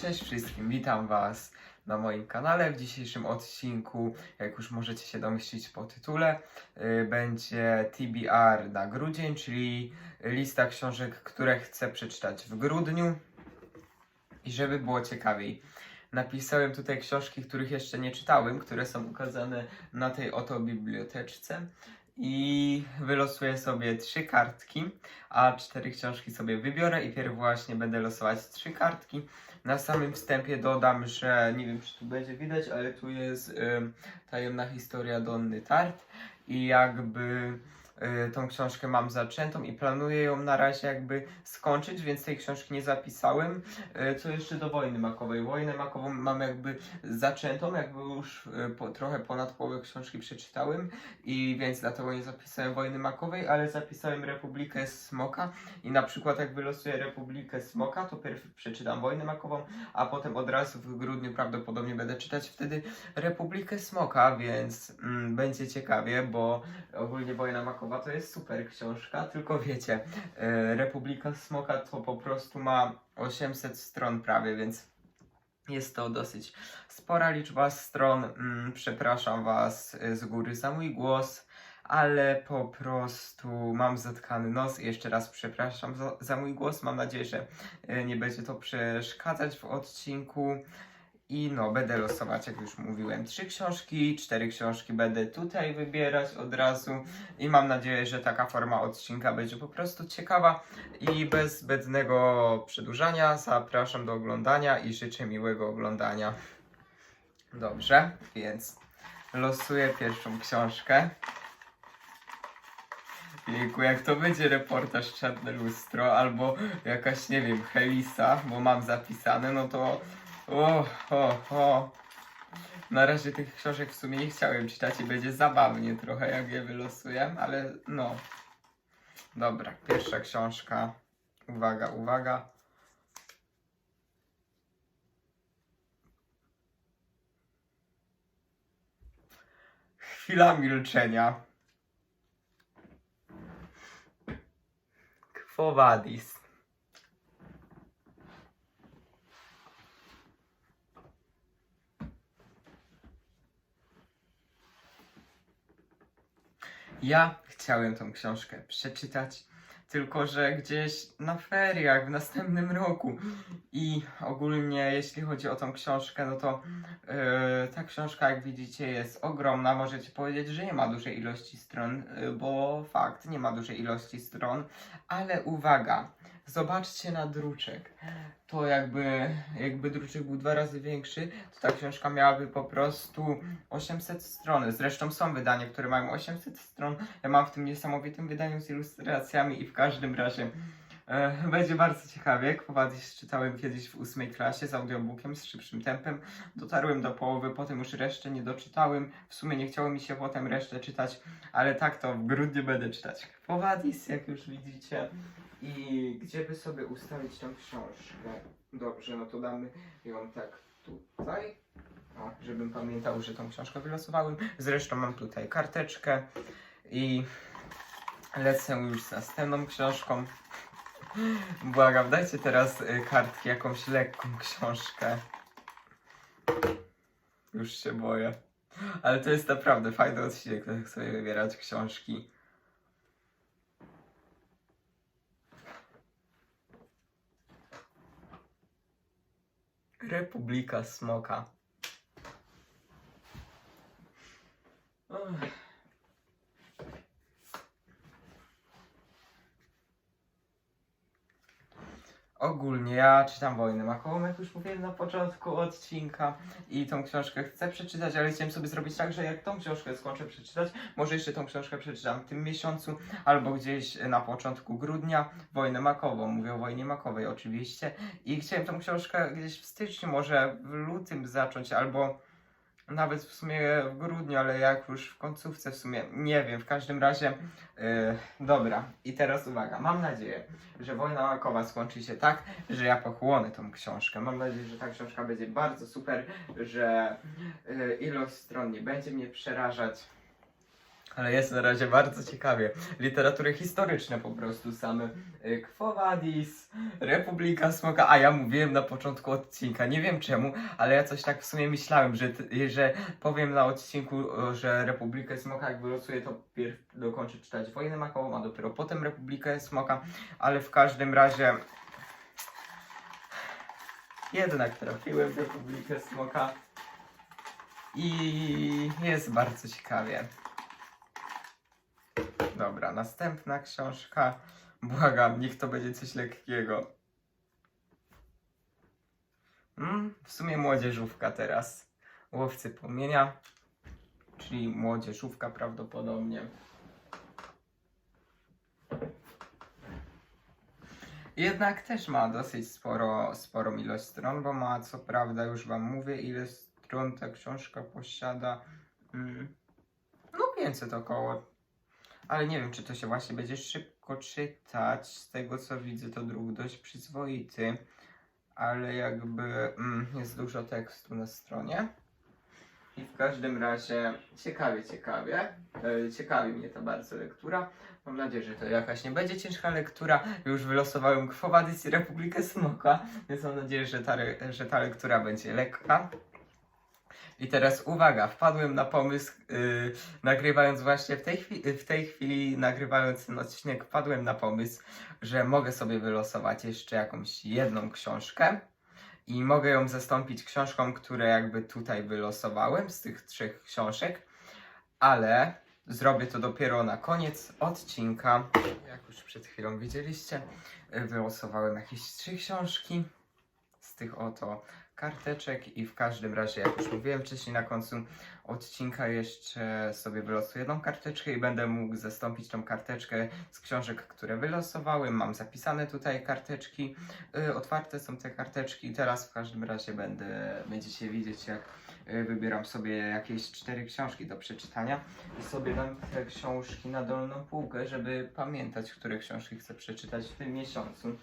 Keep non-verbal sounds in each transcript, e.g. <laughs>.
Cześć wszystkim, witam Was na moim kanale. W dzisiejszym odcinku, jak już możecie się domyślić po tytule, y, będzie TBR na grudzień, czyli lista książek, które chcę przeczytać w grudniu. I żeby było ciekawiej, napisałem tutaj książki, których jeszcze nie czytałem, które są ukazane na tej oto biblioteczce. I wylosuję sobie trzy kartki, a cztery książki sobie wybiorę i pierw właśnie będę losować trzy kartki. Na samym wstępie dodam, że nie wiem czy tu będzie widać, ale tu jest ym, tajemna historia Donny Tart i jakby y, tą książkę mam zaczętą i planuję ją na razie jakby skończyć, więc tej książki nie zapisałem. Y, co jeszcze do Wojny Makowej? Wojnę Makową mam jakby zaczętą, jakby już y, po, trochę ponad połowę książki przeczytałem i więc dlatego nie zapisałem Wojny Makowej, ale zapisałem Republikę Smoka i na przykład jak wylosuję Republikę Smoka, to pierw przeczytam Wojnę Makową, a potem od razu w grudniu prawdopodobnie będę czytać wtedy Republikę Smoka, więc mm, będzie ciekawie, bo ogólnie Wojna Makowa to jest super książka, tylko wiecie, e, Republika Smoka to po prostu ma 800 stron prawie, więc jest to dosyć spora liczba stron. Mm, przepraszam Was e, z góry za mój głos ale po prostu mam zatkany nos jeszcze raz przepraszam za, za mój głos. Mam nadzieję, że e, nie będzie to przeszkadzać w odcinku. I no, będę losować, jak już mówiłem, trzy książki, cztery książki będę tutaj wybierać od razu i mam nadzieję, że taka forma odcinka będzie po prostu ciekawa i bez zbędnego przedłużania zapraszam do oglądania i życzę miłego oglądania. Dobrze, więc losuję pierwszą książkę. Jejku, jak to będzie reportaż Czarne Lustro albo jakaś, nie wiem, Helisa, bo mam zapisane, no to o, o, o. Na razie tych książek w sumie nie chciałem czytać i będzie zabawnie trochę, jak je wylosuję, ale no. Dobra, pierwsza książka. Uwaga, uwaga. Chwila milczenia. Quo vadis? Ja chciałem tą książkę przeczytać, tylko że gdzieś na feriach w następnym roku. I ogólnie, jeśli chodzi o tą książkę, no to yy, ta książka, jak widzicie, jest ogromna. Możecie powiedzieć, że nie ma dużej ilości stron, yy, bo fakt, nie ma dużej ilości stron, ale uwaga, zobaczcie na druczek. To jakby, jakby druczek był dwa razy większy, to ta książka miałaby po prostu 800 stron. Zresztą są wydania, które mają 800 stron. Ja mam w tym niesamowitym wydaniu z ilustracjami i w każdym razie e, będzie bardzo ciekawie. Kwowadis czytałem kiedyś w ósmej klasie z audiobookiem, z szybszym tempem. Dotarłem do połowy, potem już resztę nie doczytałem. W sumie nie chciało mi się potem resztę czytać, ale tak to w grudniu będę czytać. Kwowadis, jak już widzicie. I gdzie by sobie ustawić tą książkę? Dobrze, no to damy ją tak tutaj. O, żebym pamiętał, że tą książkę wylosowałem. Zresztą mam tutaj karteczkę i lecę już z następną książką. Błagam, dajcie teraz y, kartki, jakąś lekką książkę. Już się boję. Ale to jest naprawdę fajny odcinek, tak sobie wybierać książki. Republika Smoka. Ogólnie ja czytam Wojnę Makową, jak już mówiłem na początku odcinka i tą książkę chcę przeczytać, ale chciałem sobie zrobić tak, że jak tą książkę skończę przeczytać, może jeszcze tą książkę przeczytam w tym miesiącu albo gdzieś na początku grudnia. Wojnę Makową, mówię o Wojnie Makowej oczywiście. I chciałem tą książkę gdzieś w styczniu, może w lutym zacząć albo nawet w sumie w grudniu, ale jak już w końcówce w sumie, nie wiem, w każdym razie, yy, dobra, i teraz uwaga, mam nadzieję, że Wojna Makowa skończy się tak, że ja pochłonę tą książkę, mam nadzieję, że ta książka będzie bardzo super, że yy, ilość stron nie będzie mnie przerażać, Ale jest na razie bardzo ciekawie. Literatury historyczne po prostu same. Y, Quo Vadis, Republika Smoka, a ja mówiłem na początku odcinka, nie wiem czemu, ale ja coś tak w sumie myślałem, że, ty- że powiem na odcinku, o, że Republikę Smoka jak wylosuję, to pierw dokończę czytać Wojnę Makową, a dopiero potem Republikę Smoka, ale w każdym razie jednak trafiłem w Republikę Smoka i jest bardzo ciekawie. Dobra, następna książka. Błagam, niech to będzie coś lekkiego. Mm, w sumie młodzieżówka teraz. Łowcy płomienia, czyli młodzieżówka prawdopodobnie. Jednak też ma dosyć sporo, sporą ilość stron, bo ma, co prawda, już wam mówię, ile stron ta książka posiada. Mm, no 500 około. Ale nie wiem, czy to się właśnie będzie szybko czytać. Z tego co widzę, to druk dość przyzwoity, ale jakby mm, jest dużo tekstu na stronie. I w każdym razie ciekawie, ciekawie. E, ciekawi mnie ta bardzo lektura. Mam nadzieję, że to jakaś nie będzie ciężka lektura. Już wylosowałem Quo Vadis i Republikę Smoka, więc mam nadzieję, że ta, że ta lektura będzie lekka. I teraz uwaga, wpadłem na pomysł, yy, nagrywając właśnie w tej, chwili, w tej chwili, nagrywając ten odcinek, wpadłem na pomysł, że mogę sobie wylosować jeszcze jakąś jedną książkę i mogę ją zastąpić książką, które jakby tutaj wylosowałem z tych trzech książek, ale zrobię to dopiero na koniec odcinka. Jak już przed chwilą widzieliście, wylosowałem jakieś trzy książki z tych oto karteczek i w każdym razie, jak już mówiłem wcześniej na końcu odcinka, jeszcze sobie wylosuję jedną karteczkę i będę mógł zastąpić tą karteczkę z książek, które wylosowałem. Mam zapisane tutaj karteczki, y, otwarte są te karteczki i teraz w każdym razie będę, będziecie widzieć jak y, wybieram sobie jakieś cztery książki do przeczytania i sobie dam te książki na dolną półkę, żeby pamiętać, które książki chcę przeczytać w tym miesiącu.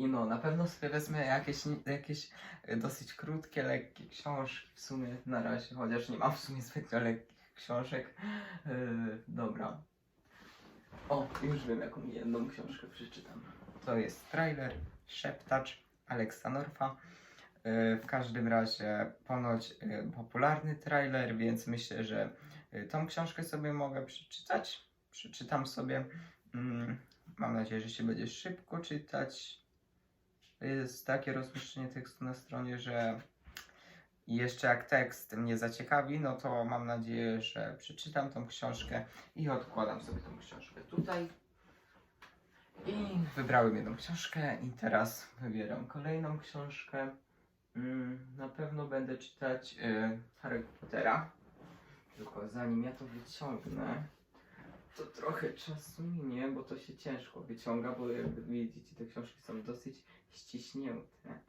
I no, na pewno sobie wezmę jakieś, jakieś dosyć krótkie, lekkie książki w sumie na razie, chociaż nie mam w sumie zbytnio lekkich książek. Yy, dobra. O, już wiem jaką jedną książkę przeczytam. To jest trailer Szeptacz Aleksa Norfa. Yy, w każdym razie ponoć yy, popularny trailer, więc myślę, że yy, tą książkę sobie mogę przeczytać. Przeczytam sobie. Mm, mam nadzieję, że się będzie szybko czytać jest takie rozmieszczenie tekstu na stronie, że jeszcze jak tekst mnie zaciekawi, no to mam nadzieję, że przeczytam tą książkę i odkładam sobie tą książkę tutaj. I wybrałem jedną książkę i teraz wybieram kolejną książkę. Mm, na pewno będę czytać y, Harry Pottera. Tylko zanim ja to wyciągnę, to trochę czasu minie, bo to się ciężko wyciąga, bo jakby widzicie, te książki są dosyć ściśnięte.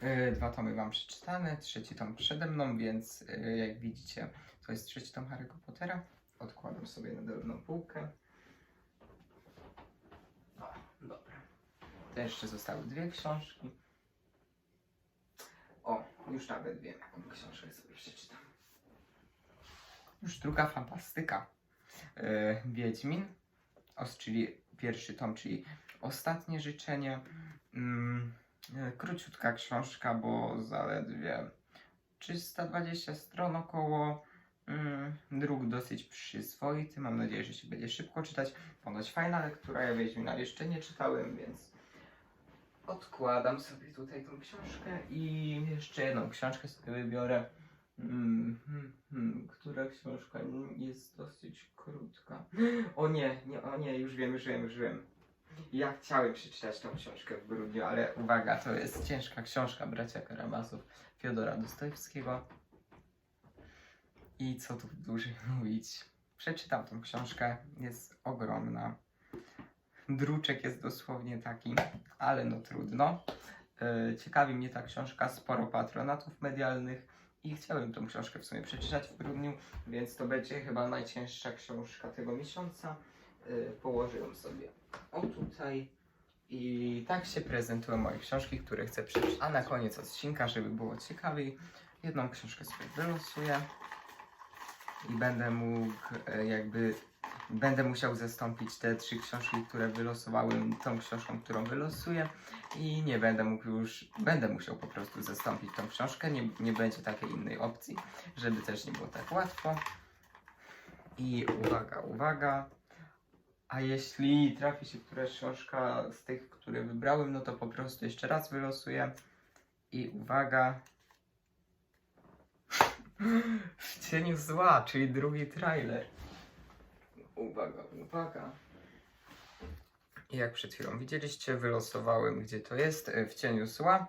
Yy, Dwa tomy mam przeczytane, trzeci tom przede mną, więc yy, jak widzicie, to jest trzeci tom Harry'ego Pottera. Odkładam sobie na dolną półkę. O, dobra. To jeszcze zostały dwie książki. O, już nawet wiem, jaką książkę sobie przeczytam. Już druga fantastyka. Yy, Wiedźmin, czyli pierwszy tom, czyli ostatnie życzenie. Mm, e, króciutka książka, bo zaledwie 320 stron około. Mm, druk dosyć przyzwoity. Mam nadzieję, że się będzie szybko czytać. Ponoć fajna lektura. Ja Wiedźmina jeszcze nie czytałem, więc odkładam sobie tutaj tą książkę i jeszcze jedną książkę sobie wybiorę. Hmm, hmm, która książka jest dosyć krótka. O nie, nie, o nie, już wiem, już wiem, już wiem. Ja chciałem przeczytać tą książkę w grudniu, ale uwaga, to jest ciężka książka bracia Karamazów Fiodora Dostojewskiego. I co tu dłużej <laughs> mówić? Przeczytam tą książkę, jest ogromna. Druczek jest dosłownie taki, ale no trudno. Yy, Ciekawi mnie ta książka, sporo patronatów medialnych i chciałem tą książkę w sumie przeczytać w grudniu, więc to będzie chyba najcięższa książka tego miesiąca. Yy, Położę ją sobie o tutaj. I tak się prezentują moje książki, które chcę przeczytać. A na koniec odcinka, żeby było ciekawiej, jedną książkę sobie wylosuję i będę mógł e, jakby będę musiał zastąpić te trzy książki, które wylosowałem tą książką, którą wylosuję i nie będę mógł już, będę musiał po prostu zastąpić tą książkę, nie, nie będzie takiej innej opcji, żeby też nie było tak łatwo. I uwaga, uwaga, a jeśli trafi się któraś książka z tych, które wybrałem, no to po prostu jeszcze raz wylosuję. I uwaga, w cieniu zła, czyli drugi trailer. Uwaga, uwaga. Jak przed chwilą widzieliście, wylosowałem, gdzie to jest, e, w cieniu zła.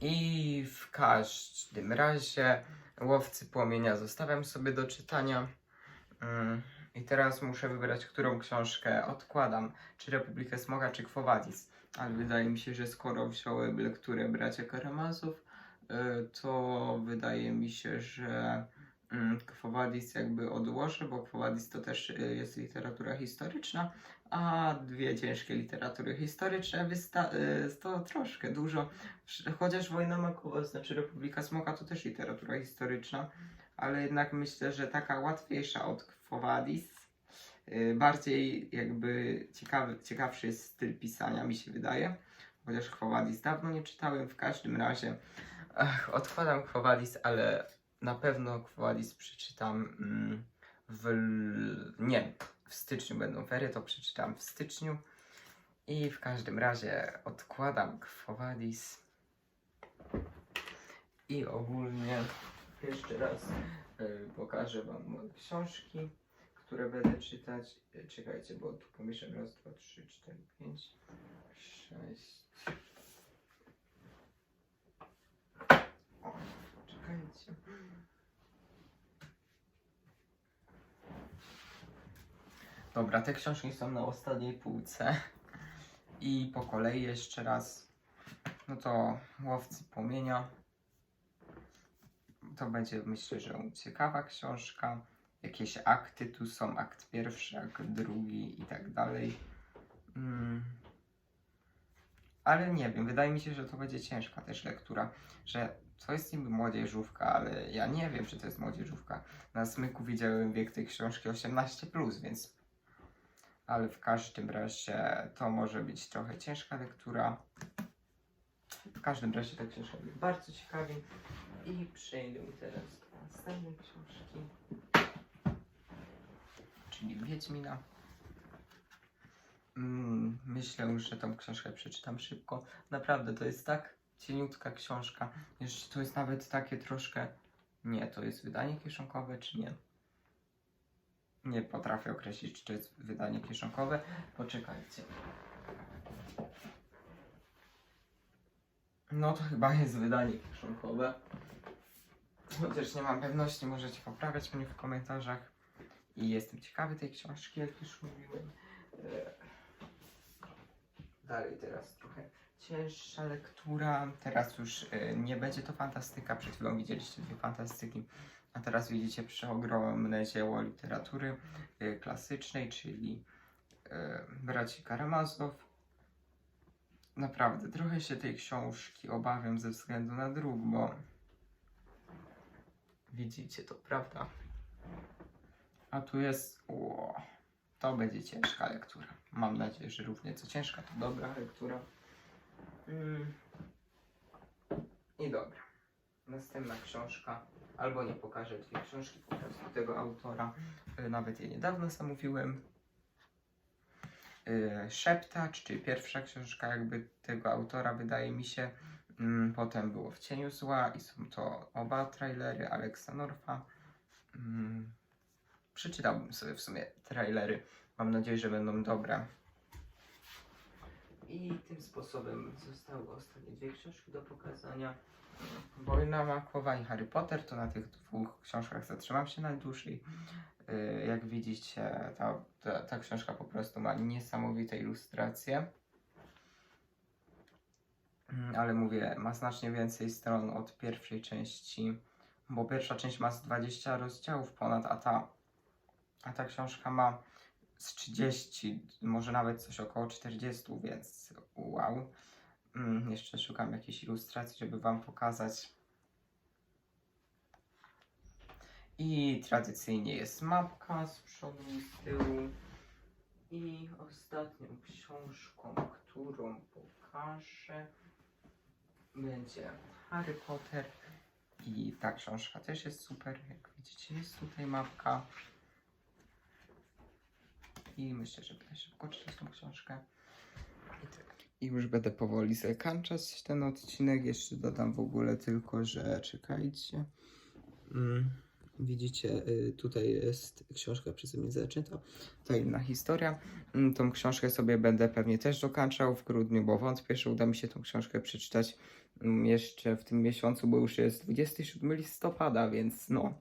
I w każdym razie łowcy płomienia zostawiam sobie do czytania. Mm, I teraz muszę wybrać, którą książkę odkładam. Czy Republikę Smoga, czy Kwowadis. Ale wydaje mi się, że skoro wziąłem lekturę Bracia Karamazów, to wydaje mi się, że mm, Kwowadis jakby odłożę, bo Kwowadis to też y, jest literatura historyczna, a dwie ciężkie literatury historyczne y, to troszkę dużo. Chociaż Wojna Makowa, znaczy Republika Smoka to też literatura historyczna, ale jednak myślę, że taka łatwiejsza od Kwowadis. Bardziej jakby ciekawy, ciekawszy jest styl pisania, mi się wydaje. Chociaż Kwowadis dawno nie czytałem, w każdym razie ach, odkładam Kwowadis, ale na pewno Kwowadis przeczytam mm, w... nie, w styczniu będą ferie, to przeczytam w styczniu. I w każdym razie odkładam Kwowadis. I ogólnie jeszcze raz y, pokażę Wam moje książki, które będę czytać. Y, Czekajcie, bo tu pomieszam raz, dwa, trzy, cztery, pięć, sześć. O, czekajcie. Dobra, te książki są na ostatniej półce. I po kolei jeszcze raz. No to Łowcy Płomienia. To będzie myślę, że ciekawa książka. Jakieś akty tu są, akt pierwszy, akt drugi i tak dalej. Mm. Ale nie wiem, wydaje mi się, że to będzie ciężka też lektura, że to jest niby młodzieżówka, ale ja nie wiem, czy to jest młodzieżówka. Na smyku widziałem wiek tej książki 18+, więc... Ale w każdym razie to może być trochę ciężka lektura. W każdym razie ta książka mnie bardzo ciekawi. I przejdę teraz do następnej książki. Czyli Wiedźmina. Mm, myślę, że tą książkę przeczytam szybko. Naprawdę, to jest tak cieniutka książka. Jeszcze to jest nawet takie troszkę... Nie, to jest wydanie kieszonkowe, czy nie? Nie potrafię określić, czy to jest wydanie kieszonkowe. Poczekajcie. No to chyba jest wydanie kieszonkowe. Chociaż nie mam pewności, możecie poprawiać mnie w komentarzach. I jestem ciekawy tej książki, jak już mówiłem. E, Dalej teraz trochę cięższa lektura. Teraz już e, nie będzie to fantastyka. Przed chwilą widzieliście dwie fantastyki. A teraz widzicie przeogromne dzieło literatury e, klasycznej, czyli e, braci Karamazow. Naprawdę, trochę się tej książki obawiam ze względu na druk, bo widzicie to, prawda? A tu jest. Ło, to będzie ciężka lektura. Mam nadzieję, że równie co ciężka, to dobra lektura. Mm. I dobra. Następna książka. Albo nie pokażę dwie książki po prostu tego autora. Y, Nawet je niedawno zamówiłem. Y, Szeptacz, czyli pierwsza książka jakby tego autora, wydaje mi się. Mm, Potem było W cieniu zła i są to oba trailery Alexa Norfa. Mm, Przeczytałbym sobie w sumie trailery. Mam nadzieję, że będą dobre. I tym sposobem zostały ostatnie dwie książki do pokazania. Wojna Makowa i Harry Potter, to na tych dwóch książkach zatrzymam się najdłużej. Yy, Jak widzicie, ta, ta, ta książka po prostu ma niesamowite ilustracje. Mm, Ale mówię, ma znacznie więcej stron od pierwszej części, bo pierwsza część ma z 20 rozdziałów ponad, a ta, a ta książka ma z 30, może nawet coś około 40, więc wow. Mm, jeszcze szukam jakiejś ilustracji, żeby Wam pokazać. I tradycyjnie jest mapka z przodu i z tyłu. I ostatnią książką, którą pokażę, będzie Harry Potter. I ta książka też jest super. Jak widzicie, jest tutaj mapka. I myślę, że będę szybko czytać tą książkę. I tak. I już będę powoli zakończać ten odcinek. Jeszcze dodam w ogóle tylko, że czekajcie. Mm, widzicie, y, tutaj jest książka przeze mnie zaczęta. To inna historia. Mm, Tą książkę sobie będę pewnie też dokończał w grudniu, bo wątpię, że uda mi się tą książkę przeczytać mm, jeszcze w tym miesiącu, bo już jest 27 listopada, więc no.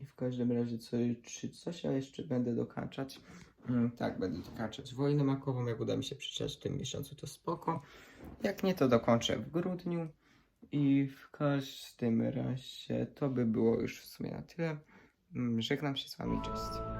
I w każdym razie co, czy coś ja jeszcze będę dokończać? Mm, Tak, będę dokończać wojnę makową. Jak uda mi się przeczytać w tym miesiącu, to spoko. Jak nie, to dokończę w grudniu. I w każdym razie to by było już w sumie na tyle. Mm, Żegnam się z Wami, cześć.